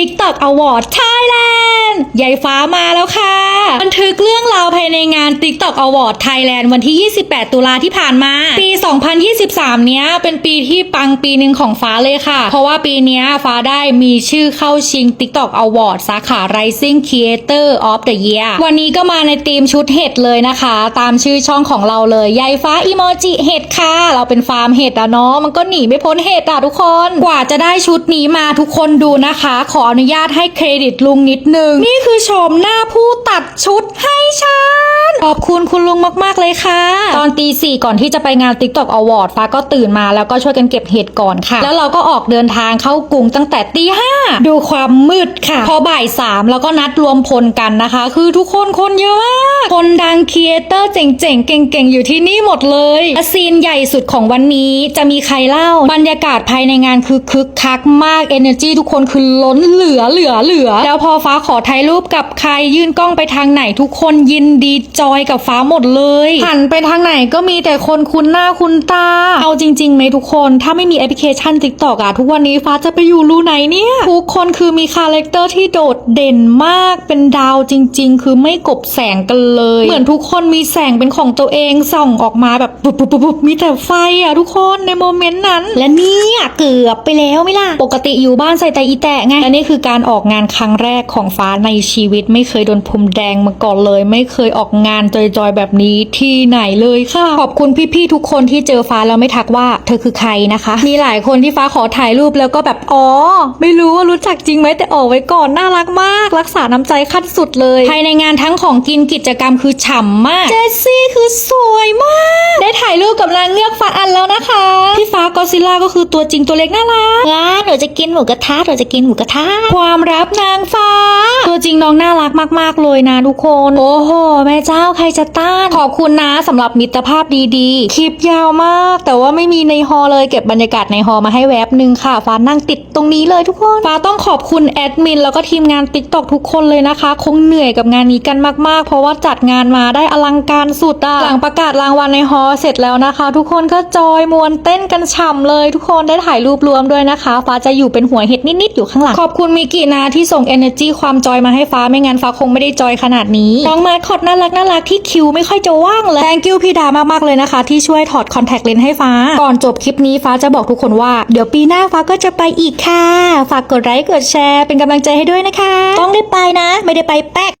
TikTok Award Thailand ยายฟ้ามาแล้วค่ะ บันทึกเรื่องราวภายในงาน TikTok Award Thailand วันที่ 28 ตุลาที่ผ่านมา ปี 2023 เนี้ย เป็นปีที่ปังปีหนึ่งของฟ้าเลยค่ะ เพราะว่าปีเนี้ยฟ้าได้มีชื่อเข้าชิง TikTok Award สาขา Rising Creator of the Year วันนี้ก็มาในธีมชุดเห็ดเลยนะคะ ตามชื่อช่องของเราเลยยายฟ้าอีโมจิเห็ดค่ะ เราเป็นฟาร์มเห็ดอะเนาะมันก็หนีไม่พ้นเห็ดอะทุกคน กว่าจะได้ชุดนี้มาทุกคนดูนะคะ ขออนุญาตให้เครดิตลุงนิดนึงนี่คือชมหน้าผู้ตัดชุดให้ฉัน ขอบคุณคุณลุงมาก ๆ เลยค่ะ ตอนตีสี่ก่อนที่จะไปงาน TikTok Award ฟ้าก็ตื่นมาแล้วก็ช่วยกันเก็บเห็ดก่อนค่ะ แล้วเราก็ออกเดินทางเข้ากรุงตั้งแต่ตีห้าดูความมืดค่ะ พอบ่ายสามแล้วก็นัดรวมพลกันนะคะ คือทุกคนคนเยอะมากคนดังครีเอเตอร์เจ๋งๆ เก่งๆ อยู่ที่นี่หมดเลยและซีนใหญ่สุดของวันนี้จะมีใครเล่า บรรยากาศภายในงานคือคึกคักมาก Energy ทุกคนคือล้นเหลือเหลือเหลือ แล้วพอฟ้าขอถ่ายรูปกับใครยื่นกล้องไปทางไหนทุกคนยินดีจอยกับฟ้าหมดเลยหันไปทางไหนก็มีแต่คนคุ้นหน้าคุ้นตา เอาจริงๆไหมทุกคน ถ้าไม่มีแอปพลิเคชัน TikTok อะทุกวันนี้ฟ้าจะไปอยู่รูไหนเนี่ยทุกคนคือมีคาแรคเตอร์ที่โดดเด่นมากเป็นดาวจริง ๆ คือไม่กบแสงกันเลย เหมือนทุกคนมีแสงเป็นของตัวเองส่องออกมาแบบปุ๊บปุ๊บปุ๊บปุ๊บมีแต่ไฟอะทุกคนในโมเมนต์นั้น และเนี่ยเกือบไปแล้วไหม่ล่ะปกติอยู่บ้านใส่แต่อีแตะไงและนี่คือการออกงานครั้งแรกของฟ้าในชีวิตไม่เคยโดนพรมแดงมาก่อนเลย ไม่เคยออกงานจอยๆแบบนี้ที่ไหนเลยค่ะ ขอบคุณพี่ๆทุกคนที่เจอฟ้าแล้วไม่ทักว่าเธอคือใครนะคะ มีหลายคนที่ฟ้าขอถ่ายรูปแล้วก็แบบอ๋อ ไม่รู้ว่ารู้จักจริงไหมแต่ออกไว้ก่อนน่ารักมาก รักษาน้ำใจขั้นสุดเลยภายในงานทั้งของกินกิจกรรมคือฉ่ำมากเจสซี่คือสวยมาก ได้ถ่ายรูปกับนางเงือกฟ้าอันแล้วนะคะพี่ฟ้ากอซิลล่าก็คือตัวจริงตัวเล็กน่ารักว้าหนูจะกินหมูกระทะหนูจะกินหมูกระทะความรับนางฟ้าตัวจริง น้องน่ารักมากๆเลยนะทุกคน โอ้โห แม่เจ้าใครจะต้าน ขอบคุณนะสำหรับมิตรภาพดีๆ คลิปยาวมาก แต่ว่าไม่มีในฮอเลยเก็บบรรยากาศในฮอมาให้แวบหนึ่งค่ะ ฟ้านั่งติดตรงนี้เลยทุกคน ฟ้าต้องขอบคุณแอดมินแล้วก็ทีมงานติ๊กตอกทุกคนเลยนะคะ คงเหนื่อยกับงานนี้กันมากๆ เพราะว่าจัดงานมาได้อลังการสุดอะหลังประกาศรางวัลในฮอเสร็จแล้วนะคะ ทุกคนก็จอยมวนเต้นกันฉ่ำเลย ทุกคนได้ถ่ายรูปรวมด้วยนะคะ ฟ้าจะอยู่เป็นหัวเห็ดนิดๆอยู่ข้างหลังขอบคุณมิกินาที่ส่ง energy ความจอยมาให้ฟ้าไม่งั้นฟ้าคงไม่ได้จอยขนาดนี้ น้องมาคอดน่ารักน่ารักที่คิวไม่ค่อยจะว่างเลยแองกิวพี่ดามากๆเลยนะคะ ที่ช่วยถอดคอนแทคเลนส์ให้ฟ้า ก่อนจบคลิปนี้ฟ้าจะบอกทุกคนว่า เดี๋ยวปีหน้าฟ้าก็จะไปอีกค่ะ ฝากกดไลค์กดแชร์เป็นกำลังใจให้ด้วยนะคะ ต้องได้ไปนะ ไม่ได้ไปแป๊ก